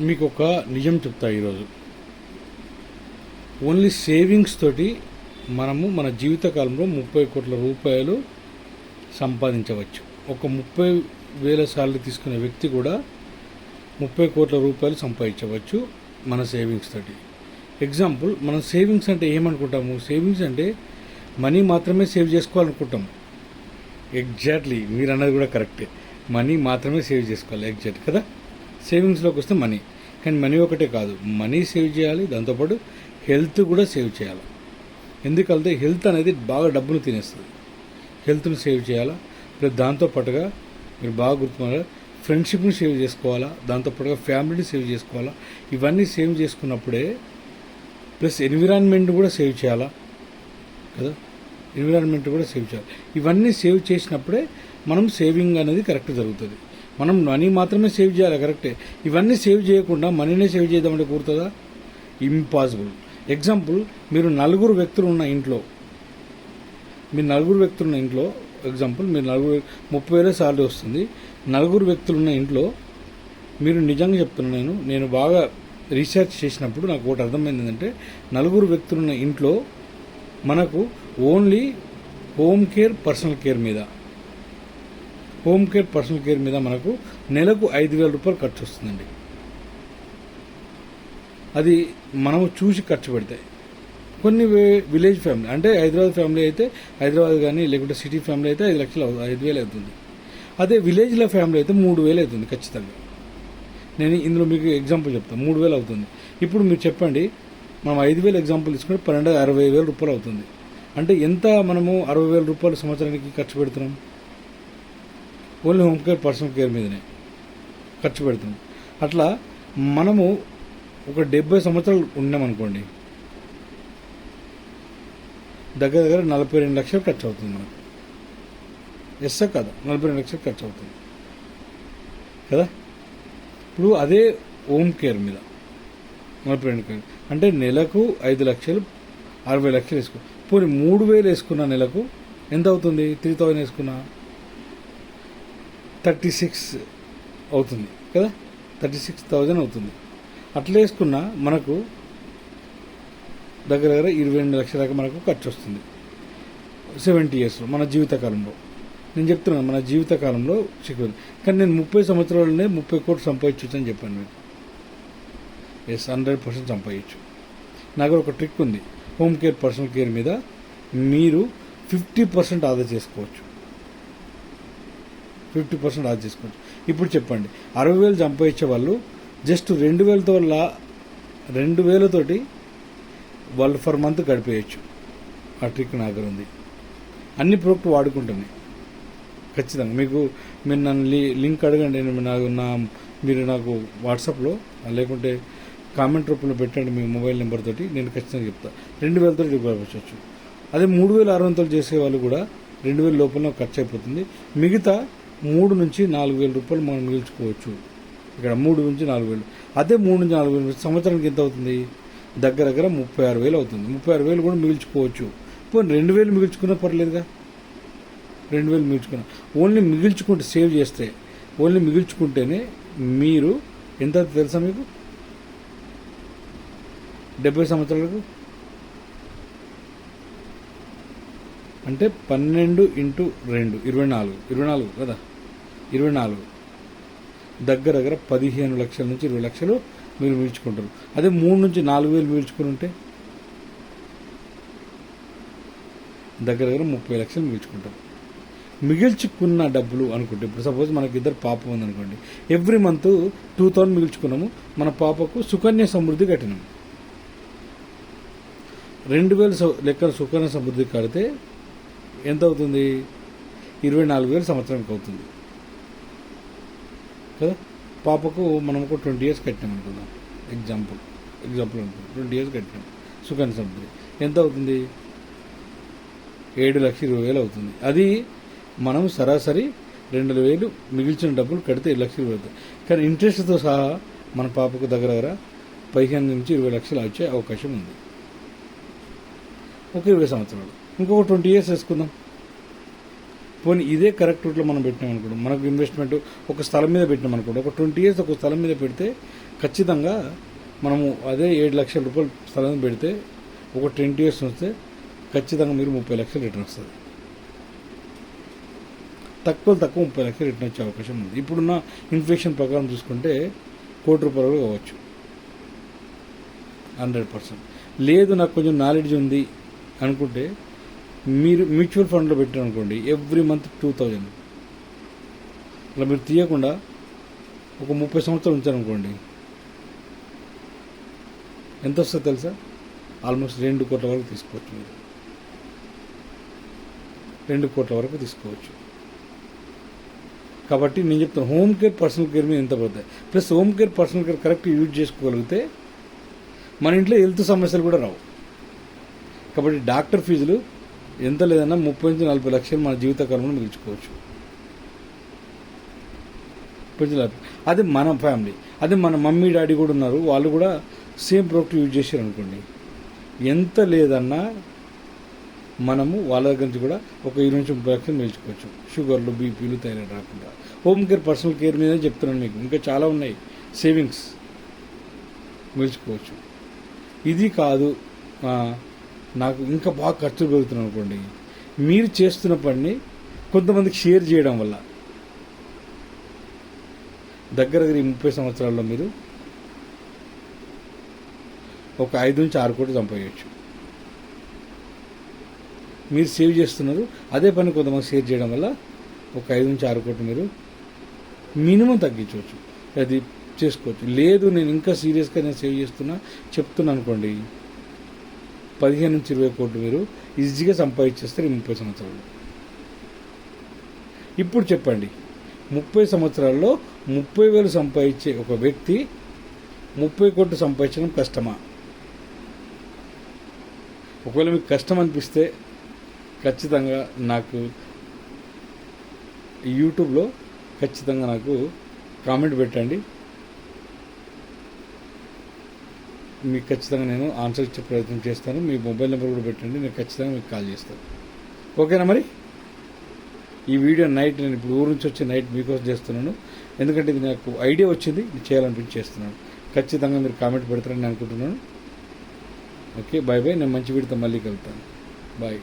మీకు ఒక నిజం చెప్తా ఈరోజు. ఓన్లీ సేవింగ్స్ తోటి మనము మన జీవితకాలంలో ముప్పై కోట్ల రూపాయలు సంపాదించవచ్చు. ఒక ముప్పై వేల సార్లు తీసుకునే వ్యక్తి కూడా ముప్పై కోట్ల రూపాయలు సంపాదించవచ్చు మన సేవింగ్స్ తోటి. ఎగ్జాంపుల్ మనం సేవింగ్స్ అంటే ఏమనుకుంటాము? సేవింగ్స్ అంటే మనీ మాత్రమే సేవ్ చేసుకోవాలనుకుంటాము. ఎగ్జాక్ట్లీ మీరు అన్నది కూడా కరెక్టే. మనీ మాత్రమే సేవ్ చేసుకోవాలి. ఎగ్జాక్ట్ కదా? సేవింగ్స్లోకి వస్తే మనీ కానీ మనీ ఒకటే కాదు. మనీ సేవ్ చేయాలి దాంతోపాటు హెల్త్ కూడా సేవ్ చేయాలి. ఎందుకంటే హెల్త్ అనేది బాగా డబ్బును తినేస్తుంది. హెల్త్ను సేవ్ చేయాలా? ప్లస్ దాంతోపాటుగా మీరు బాగా గుర్తుపడాలి ఫ్రెండ్షిప్ని సేవ్ చేసుకోవాలా? దాంతోపాటుగా ఫ్యామిలీని సేవ్ చేసుకోవాలా? ఇవన్నీ సేవ్ చేసుకున్నప్పుడే ప్లస్ ఎన్విరాన్మెంట్ కూడా సేవ్ చేయాలా? కదా? ఎన్విరాన్మెంట్ కూడా సేవ్ చేయాలి. ఇవన్నీ సేవ్ చేసినప్పుడే మనం సేవింగ్ అనేది కరెక్ట్ జరుగుతుంది. మనం మనీ మాత్రమే సేవ్ చేయాలి కరెక్టే. ఇవన్నీ సేవ్ చేయకుండా మనీనే సేవ్ చేద్దామంటే కూరుతుందా ఇంపాసిబుల్ ఎగ్జాంపుల్ మీరు నలుగురు వ్యక్తులు ఉన్న ఇంట్లో మీరు నలుగురు వ్యక్తులు ఉన్న ఇంట్లో ఎగ్జాంపుల్ మీరు నలుగురు ముప్పై వేల సాలరీ వస్తుంది. నలుగురు వ్యక్తులు ఉన్న ఇంట్లో మీరు నిజంగా చెప్తున్నాను నేను నేను బాగా రీసెర్చ్ చేసినప్పుడు నాకు ఒకటి అర్థమైంది ఏంటంటే నలుగురు వ్యక్తులున్న ఇంట్లో మనకు only home care personal care మీద. హోమ్ కేర్ పర్సనల్ కేర్ మీద మనకు నెలకు ఐదు వేల రూపాయలు ఖర్చు వస్తుందండి. అది మనము చూసి ఖర్చు పెడతాయి. కొన్ని వే- విలేజ్ ఫ్యామిలీ అంటే హైదరాబాద్ ఫ్యామిలీ అయితే హైదరాబాద్ కానీ లేకుంటే సిటీ ఫ్యామిలీ అయితే ఐదు లక్షలు ఐదు వేలు అవుతుంది. అదే విలేజ్లో ఫ్యామిలీ అయితే మూడు వేలు అవుతుంది ఖచ్చితంగా. నేను ఇందులో మీకు ఎగ్జాంపుల్ చెప్తాను మూడు వేలు అవుతుంది. ఇప్పుడు మీరు చెప్పండి మనం ఐదు వేలు ఎగ్జాంపుల్ తీసుకుంటే పన్నెండు అరవై వేల రూపాయలు అవుతుంది. అంటే ఎంత మనము అరవై వేల రూపాయలు సంవత్సరానికి ఖర్చు పెడుతున్నాం? Only home care personal care మీదనే ఖర్చు పెడుతున్నాం అట్లా మనము ఒక డెబ్బై సంవత్సరాలు ఉన్నామనుకోండి దగ్గర దగ్గర నలభై రెండు లక్షలు ఖర్చు అవుతుంది మనకు. ఎస్ కదా నలభై రెండు లక్షలు ఖర్చు అవుతుంది. కదా? ఇప్పుడు అదే హోమ్ కేర్ మీద నలభై రెండు కేర్ అంటే నెలకు ఐదు లక్షలు అరవై లక్షలు వేసుకో పోనీ మూడు వేలు వేసుకున్న నెలకు ఎంత అవుతుంది? త్రీ థౌజండ్ వేసుకున్నా థర్టీ సిక్స్ అవుతుంది కదా? థర్టీ సిక్స్ థౌజండ్ అవుతుంది. అట్లా వేసుకున్న మనకు దగ్గర దగ్గర ఇరవై రెండు లక్షల దాకా మనకు ఖర్చు వస్తుంది. సెవెంటీ ఇయర్స్లో మన జీవితకాలంలో. నేను చెప్తున్నాను మన జీవితకాలంలో సెక్యూర్ కానీ నేను ముప్పై సంవత్సరాలనే ముప్పై కోట్లు సంపాదించవచ్చు అని చెప్పాను మీకు. ఎస్ హండ్రెడ్ పర్సెంట్ సంపాదించు నాకు ఒక ట్రిక్ ఉంది. హోమ్ కేర్ పర్సనల్ కేర్ మీద మీరు ఫిఫ్టీ పర్సెంట్ ఆదా చేసుకోవచ్చు. ఫిఫ్టీ పర్సెంట్ ఆఫ్ చేసుకోవచ్చు ఇప్పుడు చెప్పండి అరవై వేలు సంపాదించే వాళ్ళు జస్ట్ రెండు వేలతో రెండు వేలతోటి వాళ్ళు ఫర్ మంత్ గడిపేయచ్చు. ఆ ట్రిక్ నా దగ్గర ఉంది. అన్ని ప్రోడక్ట్ వాడుకుంటున్నాయి ఖచ్చితంగా. మీకు మీరు నన్ను లి- లింక్ అడగండి నేను నాకు నా మీరు నాకు వాట్సాప్లో లేకుంటే కామెంట్ రూపంలో పెట్టండి మీ మొబైల్ నెంబర్ తోటి నేను ఖచ్చితంగా చెప్తా. రెండు వేలతో పంపించవచ్చు అదే మూడు వేల ఆరు వందలు చేసే వాళ్ళు కూడా రెండు వేల లోపల ఖర్చు అయిపోతుంది. మిగతా మూడు నుంచి నాలుగు వేల రూపాయలు మనం మిగిల్చుకోవచ్చు ఇక్కడ మూడు నుంచి నాలుగు వేలు. అదే మూడు నుంచి నాలుగు వేలు సంవత్సరానికి ఎంత అవుతుంది? దగ్గర దగ్గర ముప్పై ఆరు వేలు అవుతుంది. ముప్పై ఆరు వేలు కూడా మిగిల్చుకోవచ్చు. పోనీ రెండు వేలు మిగిల్చుకున్నా పర్లేదుగా? రెండు వేలు మిగిల్చుకున్నా. ఓన్లీ మిగిల్చుకుంటే సేవ్ చేస్తే ఓన్లీ మిగిల్చుకుంటేనే మీరు ఎంత తెలుసా మీకు? డెబ్బై సంవత్సరాలకు? అంటే పన్నెండు ఇంటూ రెండు ఇరవై నాలుగు. ఇరవై నాలుగు కదా? ఇరవై నాలుగు. దగ్గర దగ్గర పదిహేను లక్షల నుంచి ఇరవై లక్షలు మీరు మిగుల్చుకుంటారు అదే మూడు నుంచి నాలుగు వేలు మిగుల్చుకుని ఉంటే? దగ్గర దగ్గర ముప్పై లక్షలు మిగుల్చుకుంటారు మిగిల్చుకున్న డబ్బులు అనుకుంటే ఇప్పుడు సపోజ్ మనకి ఇద్దరు పాప ఉందనుకోండి. ఎవ్రీ మంత్ టూ థౌసండ్ మిగిల్చుకున్నాము మన పాపకు సుకన్య సమృద్ధి కట్టినాము రెండు వేలు సు- లెక్కన సుకన్య సమృద్ధి కడితే ఎంత అవుతుంది ఇరవై నాలుగు వేలు సంవత్సరానికి అవుతుంది. కదా పాపకు మనం ఒక ట్వంటీ ఇయర్స్ కట్టాం అనుకుందాం. ఎగ్జాంపుల్ ఎగ్జాంపుల్ అనుకుందాం. ట్వంటీ ఇయర్స్ కట్టాం. సుకన్య సమృద్ధి ఎంత అవుతుంది? ఏడు లక్షల ఇరవై వేలు అవుతుంది. అది మనం సరాసరి రెండు వేలు మిగిల్చిన డబ్బులు కడితే ఏడు లక్షలు పెడతాయి కానీ ఇంట్రెస్ట్తో సహా మన పాపకు దగ్గర దగ్గర పదిహేను నుంచి ఇరవై లక్షలు వచ్చే అవకాశం ఉంది. ఒక ఇరవై సంవత్సరాలు. ఇంకొక ట్వంటీ ఇయర్స్ వేసుకుందాం. పోనీ ఇదే కరెక్ట్ రూట్లో మనం పెట్టినాం అనుకోండి మనకు ఇన్వెస్ట్మెంట్ ఒక స్థలం మీద పెట్టినాం అనుకోండి ఒక ట్వంటీ ఇయర్స్ ఒక స్థలం మీద పెడితే ఖచ్చితంగా మనము అదే ఏడు లక్షల రూపాయలు స్థలం పెడితే ఒక ట్వంటీ ఇయర్స్ వస్తే ఖచ్చితంగా మీరు ముప్పై లక్షలు రిటర్న్ వస్తుంది. తక్కువ తక్కువ ముప్పై లక్షలు రిటర్న్ వచ్చే అవకాశం ఉంది. ఇప్పుడున్న ఇన్ఫ్లేషన్ ప్రకారం చూసుకుంటే కోటి రూపాయలు కావచ్చు. Hundred percent. లేదు నాకు కొంచెం నాలెడ్జ్ ఉంది అనుకుంటే మీరు మ్యూచువల్ ఫండ్లో పెట్టారనుకోండి ఎవ్రీ మంత్ టూ థౌజండ్. అలా మీరు తీయకుండా ఒక ముప్పై సంవత్సరాలు ఉంచారనుకోండి ఎంత వస్తుందో తెలుసా? ఆల్మోస్ట్ రెండు కోట్ల వరకు తీసుకోవచ్చు మీరు. రెండు కోట్ల వరకు తీసుకోవచ్చు. కాబట్టి నేను చెప్తాను హోమ్ కేర్ పర్సనల్ కేర్ మీద ఎంత పడతాయి? Plus home care personal care correct use చేసుకోగలిగితే మన ఇంట్లో హెల్త్ సమస్యలు కూడా రావు. కాబట్టి డాక్టర్ ఫీజులు ఎంత లేదన్నా ముప్పై నుంచి నలభై లక్షలు మన జీవితకాలంలో మిగుల్చుకోవచ్చు. అది మన ఫ్యామిలీ. అదే మన మమ్మీ డాడీ కూడా ఉన్నారు. వాళ్ళు కూడా సేమ్ ప్రోడక్ట్ యూజ్ చేశారు అనుకోండి. ఎంత లేదన్నా మనము వాళ్ళ దగ్గర నుంచి కూడా ఒక ఇరవై నుంచి ముప్పై లక్షలు మిగిల్చుకోవచ్చు. షుగర్లు బీపీలు థైరాయిడ్ రాకుండా. హోమ్ కేర్ పర్సనల్ కేర్ మీద చెప్తున్నాను మీకు. ఇంకా చాలా ఉన్నాయి. సేవింగ్స్ మిగుల్చుకోవచ్చు. ఇది కాదు నాకు ఇంకా బాగా ఖర్చులు పెరుగుతున్నాను అనుకోండి. మీరు చేస్తున్న పనిని కొంతమందికి షేర్ చేయడం వల్ల. దగ్గర దగ్గర ఈ ముప్పై సంవత్సరాల్లో మీరు ఒక ఐదు నుంచి ఆరు కోట్లు సంపాదించవచ్చు. మీరు సేవ్ చేస్తున్నారు అదే పని కొంతమంది షేర్ చేయడం వల్ల ఒక ఐదు నుంచి ఆరు కోట్లు మీరు మినిమం తగ్గించవచ్చు. అది చేసుకోవచ్చు. లేదు నేను ఇంకా సీరియస్గా నేను సేవ్ చేస్తున్నా చెప్తున్నా అనుకోండి. పదిహేను నుంచి ఇరవై కోట్లు మీరు ఈజీగా సంపాదించేస్తారు ఈ ముప్పై సంవత్సరాలు ఇప్పుడు చెప్పండి ముప్పై సంవత్సరాల్లో ముప్పై వేలు సంపాదించే ఒక వ్యక్తి ముప్పై కోట్లు సంపాదించడం కష్టమా? ఒకవేళ మీకు కష్టం అనిపిస్తే ఖచ్చితంగా నాకు యూట్యూబ్లో ఖచ్చితంగా నాకు కామెంట్ పెట్టండి. మీకు ఖచ్చితంగా నేను ఆన్సర్ ఇచ్చే ప్రయత్నం చేస్తాను. మీ మొబైల్ నెంబర్ కూడా పెట్టండి. నేను ఖచ్చితంగా మీకు కాల్ చేస్తాను. ఓకేనా మరి? ఈ వీడియో నైట్ నేను ఇప్పుడు ఊరు నుంచి వచ్చి నైట్ మీకోసం చేస్తున్నాను. ఎందుకంటే ఇది నాకు ఐడియా వచ్చింది. ఇది చేయాలనిపించి చేస్తున్నాను. ఖచ్చితంగా మీరు కామెంట్ పెడతారని నేను అనుకుంటున్నాను. ఓకే బాయ్ బాయ్ నేను మంచి వీడితో మళ్ళీ కలుగుతాను బాయ్